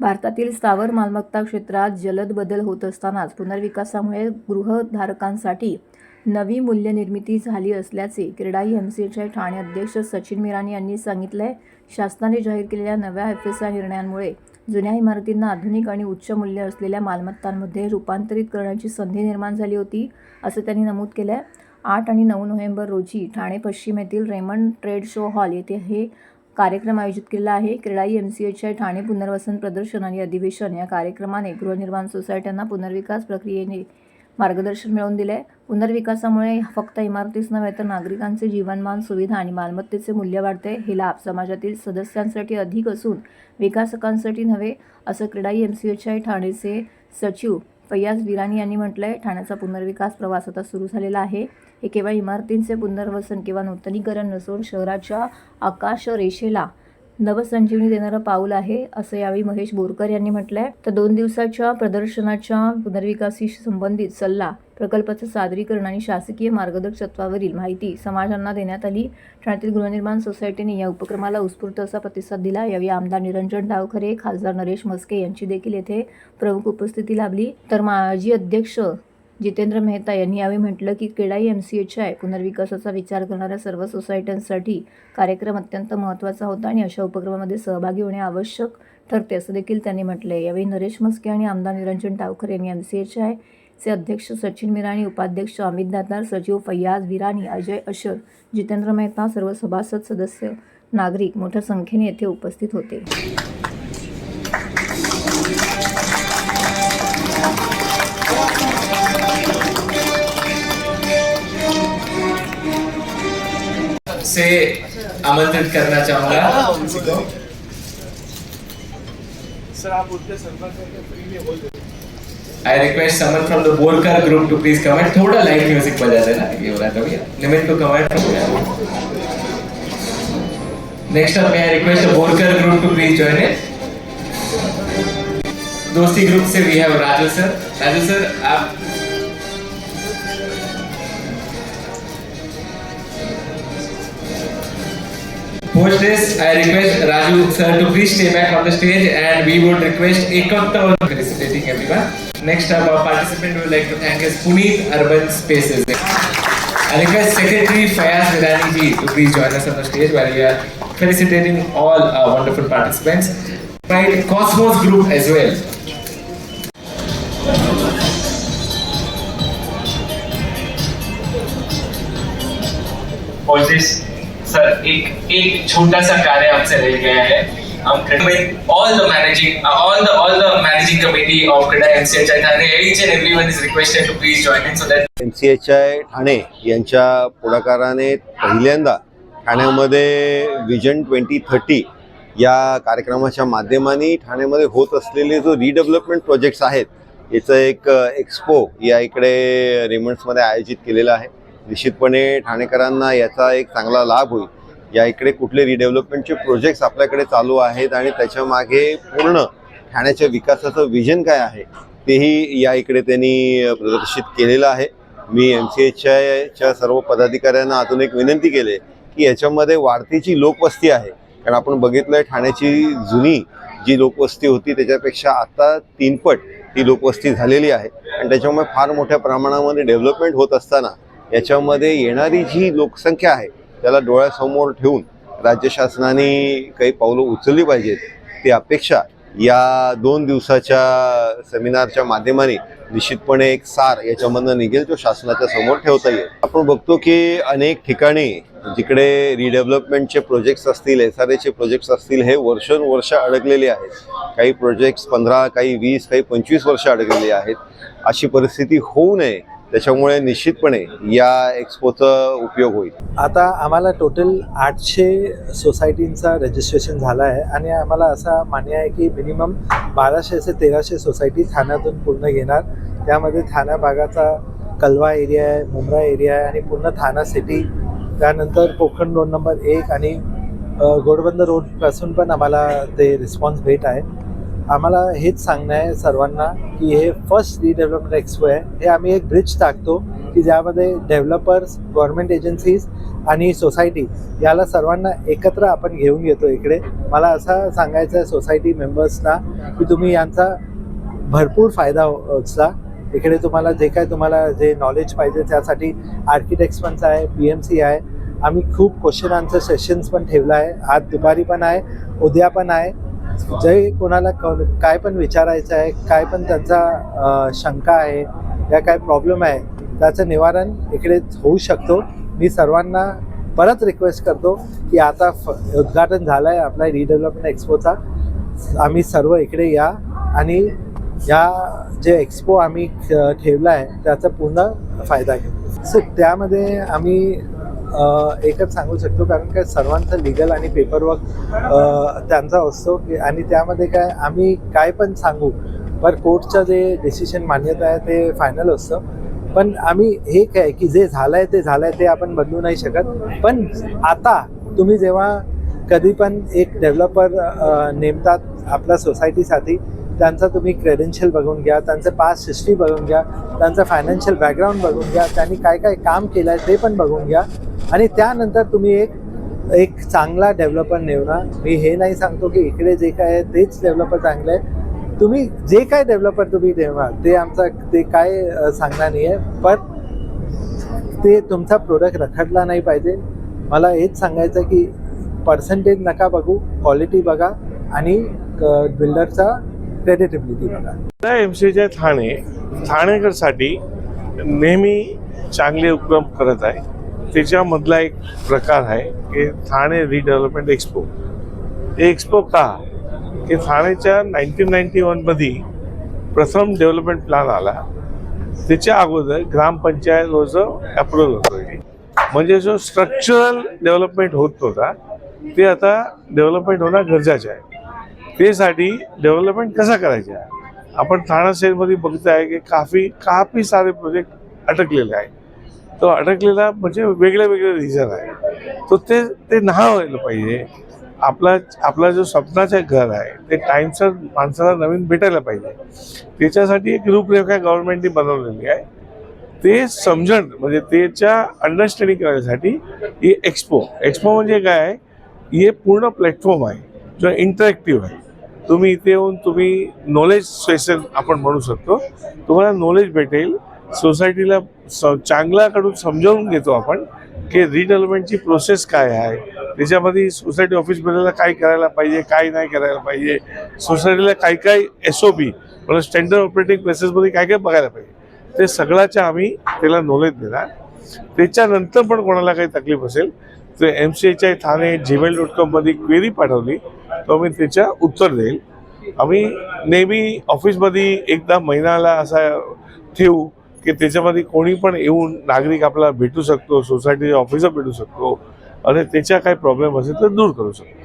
भारतातील स्थावर मालमत्ता क्षेत्रात जलद बदल होत असतानाच पुनर्विकासामुळे गृहधारकांसाठी नवी मूल्यनिर्मिती झाली असल्याचे क्रीडाई एम सीचे ठाणे अध्यक्ष सचिन मिरानी यांनी सांगितले शासनाने जाहीर केलेल्या नव्या एफ एस आय निर्णयांमुळे जुन्या इमारतींना आधुनिक आणि उच्च मूल्य असलेल्या मालमत्तांमध्ये रूपांतरित करण्याची संधी निर्माण झाली होती असं त्यांनी नमूद केलंय. आठ आणि नऊ नोव्हेंबर रोजी ठाणे पश्चिम येथील रेमंड ट्रेड शो हॉल येथे हे कार्यक्रम आयोजित केलेला आहे. क्रीडाई एम सी एचच्या ठाणे पुनर्वसन प्रदर्शन आणि अधिवेशन या कार्यक्रमाने गृहनिर्माण सोसायट्यांना पुनर्विकास प्रक्रियेने मार्गदर्शन मिळवून दिले पुनर्विकासामुळे फक्त इमारतीच नव्हे तर नागरिकांचे जीवनमान सुविधा आणि मालमत्तेचे मूल्य वाढते. हे लाभ समाजातील सदस्यांसाठी अधिक असून विकासकांसाठी नव्हे असं क्रीडाई एम सी एचच्या ठाणेचे सचिव फैयाज विरानी यांनी म्हटलं आहे ठाण्याचा पुनर्विकास प्रवास आता सुरू झालेला आहे. हे केवळ इमारतींचे पुनर्वसन किंवा नूतनीकरण नसून शहराच्या आकाश रेषेला नवसंजीवनी देणारं पाऊल आहे असं यावेळी महेश बोरकर यांनी म्हटलंय. तर दोन दिवसाच्या प्रदर्शनाच्या पुनर्विकासी संबंधित सल्ला प्रकल्पाचं सादरीकरण आणि शासकीय मार्गदर्शत्वावरील माहिती समाजांना देण्यात आली. ठाण्यातील गृहनिर्माण सोसायटीने या उपक्रमाला उत्स्फूर्त असा प्रतिसाद दिला. यावेळी आमदार निरंजन डावखरे खासदार नरेश मस्के यांची देखील येथे प्रमुख उपस्थिती लाभली. तर माजी अध्यक्ष जितेंद्र मेहता यांनी यावेळी म्हटलं की केडाई एम सी एच आय पुनर्विकासाचा विचार करणाऱ्या सर्व सोसायट्यांसाठी कार्यक्रम अत्यंत महत्त्वाचा होता आणि अशा उपक्रमामध्ये सहभागी होणे आवश्यक ठरते असं देखील त्यांनी म्हटलं आहे यावेळी नरेश मस्के आणि आमदार निरंजन टावकर यांनी एम सी एच आय चे अध्यक्ष सचिन मिराणी उपाध्यक्ष अमित दातार सचिव फैयाज विराणी अजय अशर जितेंद्र मेहता सर्व सभासद सदस्य नागरिक मोठ्या संख्येने येथे उपस्थित होते. से आमंत्रित करना चाहूँगा। I request someone from the. Borkar group to please comment थोड़ा लाइट म्यूज़िक बजा देना। ये हो रहा था भैया limit to comment next up मैं request the Borkar group to please join it दोस्ती group say we have Raju sir Raju sir आप Post this, I request Raju sir to please stay back on the stage and we would request Ekanta for felicitating everyone. Next up, our participant we would like to thank is Puneet Urban Spaces. I request Secretary Fayaz Virani ji to please join us on the stage while we are felicitating all our wonderful participants. Right, Cosmos Group as well. और this sir एक एक छोटा सा कार्य हमसे रह गया है। हम all the managing uh, all the all the managing committee of Thane each and everyone is requested to please join in so that C H I Thane यांच्या पुढाकाराने पहिल्यांदा ठाण्यामध्ये विजन ट्वेंटी थर्टी या कार्यक्रमाच्या माध्यमाने ठाण्यामध्ये होत असलेले जो रिडेव्हलपमेंट प्रोजेक्ट्स आहेत याचं एक uh, एक्सपो या इकडे रेमंड्समध्ये आयोजित केलेलं आहे. निश्चितपणे ठाणेकरांना याचा एक चांगला लाभ होईल. या इकडे कुठले रिडेव्हलपमेंटचे प्रोजेक्ट्स आपल्याकडे चालू आहेत आणि त्याच्यामागे पूर्ण ठाण्याच्या विकासाचं विजन काय आहे तेही या इकडे त्यांनी प्रदर्शित केलेलं आहे. मी एम सी एचच्या सर्व पदाधिकाऱ्यांना अजून एक विनंती केली की याच्यामध्ये वाढती जी लोकवस्ती आहे. कारण आपण बघितलंय ठाण्याची जुनी जी लोकवस्ती होती त्याच्यापेक्षा आता तीनपट ती लोकवस्ती झालेली आहे. आणि त्याच्यामुळे फार मोठ्या प्रमाणामध्ये डेव्हलपमेंट होत असताना याच्यामध्ये येणारी जी लोकसंख्या आहे त्याला डोळ्यासमोर ठेवून राज्य शासनाने काही पावलं उचलली पाहिजेत ती अपेक्षा या दोन दिवसाच्या सेमिनारच्या माध्यमाने निश्चितपणे एक सार याच्यामधनं निघेल जो शासनाच्या समोर ठेवता येईल. आपण बघतो की अनेक ठिकाणी जिकडे रिडेव्हलपमेंटचे प्रोजेक्ट्स असतील एस आर एचे प्रोजेक्ट्स असतील हे वर्षानुवर्ष अडकलेले आहेत. काही प्रोजेक्ट्स पंधरा काही वीस काही पंचवीस वर्ष अडकलेले आहेत. अशी परिस्थिती होऊ नये. त्याच्यामुळे निश्चितपणे या एक्सपोचा उपयोग होईल. आता आम्हाला टोटल आठशे सोसायटींचा रजिस्ट्रेशन झाला आहे आणि आम्हाला असा मान्य आहे की मिनिमम बाराशे ते तेराशे सोसायटी ठाण्यातून पूर्ण घेणार. त्यामध्ये ठाणा भागाचा कलवा एरिया आहे मुंब्रा एरिया आहे आणि पूर्ण ठाणा सिटी त्यानंतर कोकण रोड नंबर एक आणि गोडबंद रोडपासून पण आम्हाला ते रिस्पॉन्स भेट आहे. आम्हाला हेच सांगणं आहे सर्वांना की हे फर्स्ट रिडेव्हलपमेंट एक्सपो आहे. हे आम्ही एक ब्रिज टाकतो की ज्यामध्ये डेव्हलपर्स गव्हर्मेंट एजन्सीज आणि सोसायटी याला सर्वांना एकत्र आपण घेऊन येतो इकडे. मला असं सांगायचं आहे सोसायटी मेंबर्सना की तुम्ही यांचा भरपूर फायदा हो- उचला इकडे तुम्हाला जे काय तुम्हाला जे नॉलेज पाहिजे त्यासाठी आर्किटेक्ट्स पण आहे पी एम सी आहे. आम्ही खूप क्वेश्चन आन्सर सेशन्स पण ठेवलं आहे. आज दुपारी पण आहे उद्या पण आहे. जे कोणाला क- काय पण विचारायचं आहे काय पण त्यांचा शंका आहे या काय प्रॉब्लेम आहे त्याचं निवारण इकडे होऊ शकतो. मी सर्वांना परत रिक्वेस्ट करतो की आता फ उद्घाटन झालं आहे आपला रिडेव्हलपमेंट एक्सपोचा आम्ही सर्व इकडे या आणि या जे एक्सपो आम्ही ठेवला आहे त्याचा पूर्ण फायदा घेऊ. सो त्यामध्ये आम्ही एकच सांगू शकतो कारण काय सर्वांचं लिगल आणि पेपरवर्क त्यांचा असतो. की आणि त्यामध्ये काय आम्ही काय पण सांगू पर कोर्टचं जे डिसिशन मान्यता आहे ते फायनल असतं. पण आम्ही हे काय की जे झालं आहे ते झालं आहे ते आपण बदलू नाही शकत. पण आता तुम्ही जेव्हा कधी पण एक डेव्हलपर नेमतात आपल्या सोसायटीसाठी त्यांचा तुम्ही क्रेडेन्शियल बघून घ्या त्यांचं पास्ट हिस्ट्री बघून घ्या त्यांचं फायनान्शियल बॅकग्राऊंड बघून घ्या त्यांनी काय काय काम केलं आहे ते पण बघून घ्या. आणि त्यानंतर तुम्ही एक एक चांगला डेव्हलपर नेवणार मी हे नाही सांगतो की इकडे जे काय आहे तेच डेव्हलपर चांगलं आहे. तुम्ही जे काय डेव्हलपर तुम्ही ठेवा ते आमचा ते काय सांगणार नाही आहे पण ते तुमचा प्रोडक्ट रखडला नाही पाहिजे. मला हेच सांगायचं की पर्सेंटेज नका बघू क्वालिटी बघा आणि बिल्डरचा क्रेडिटेबिलिटी बघा एम सीच्या ठाणे ठाणेकरसाठी नेहमी चांगले उपक्रम करत आहे. त्याच्यामधला एक प्रकार आहे की ठाणे रिडेव्हलपमेंट एक्सपो एक्सपो का? की ठाणेच्या नाईन्टीन नाईन्टी वनमध्ये प्रथम डेव्हलपमेंट प्लॅन आला. त्याच्या अगोदर ग्रामपंचायत अप्रुव्हल होतं म्हणजे जो स्ट्रक्चरल डेव्हलपमेंट होत नव्हता ते आता डेव्हलपमेंट होणं गरजेचं आहे. त्यासाठी डेव्हलपमेंट कसा करायचा? आपण ठाणा शहरमध्ये बघताय की काफी काफी सारे प्रोजेक्ट अटकलेले आहे तो अडकलेला म्हणजे वेगळे वेगळे रिझन आहे. तो ते ते नाही व्हायला पाहिजे. आपला आपला जो स्वप्नाचे घर आहे ते टाईमसर माणसाला नवीन भेटायला पाहिजे. त्याच्यासाठी एक रूपरेखा गव्हर्नमेंटने बनवलेली आहे. ते समजण म्हणजे त्याच्या अंडरस्टँडिंग करण्यासाठी ही एक्सपो एक्सपो म्हणजे काय? आहे हे पूर्ण प्लॅटफॉर्म आहे. जो इंटरॅक्टिव्ह आहे. तुम्ही इथे येऊन तुम्ही नॉलेज सेशन आपण म्हणू शकतो. तुम्हाला नॉलेज भेटेल. सोसायटीला स चांगल्याकडून समजावून घेतो आपण की रिडेव्हलपमेंटची प्रोसेस काय आहे. त्याच्यामध्ये सोसायटी ऑफिस काय करायला पाहिजे काय नाही करायला पाहिजे. सोसायटीला काय काय एस ओ पी म्हणजे स्टँडर्ड ऑपरेटिंग प्लेसेसमध्ये काय काय बघायला पाहिजे. ते सगळ्याच्या आम्ही त्याला नॉलेज देणार. त्याच्यानंतर पण कोणाला काही तकलीफ असेल तर M C H I Thane Gmail dot कॉममध्ये query पाठवली. तर मी त्याच्या उत्तर देईल. आम्ही नेहमी ऑफिसमध्ये एकदा महिन्याला असा ठेवू की त्याच्यामध्ये कोणी पण येऊन नागरिक आपला भेटू शकतो सोसायटीच्या ऑफिसर भेटू शकतो आणि त्याच्या काही प्रॉब्लेम असेल तर दूर करू शकतो.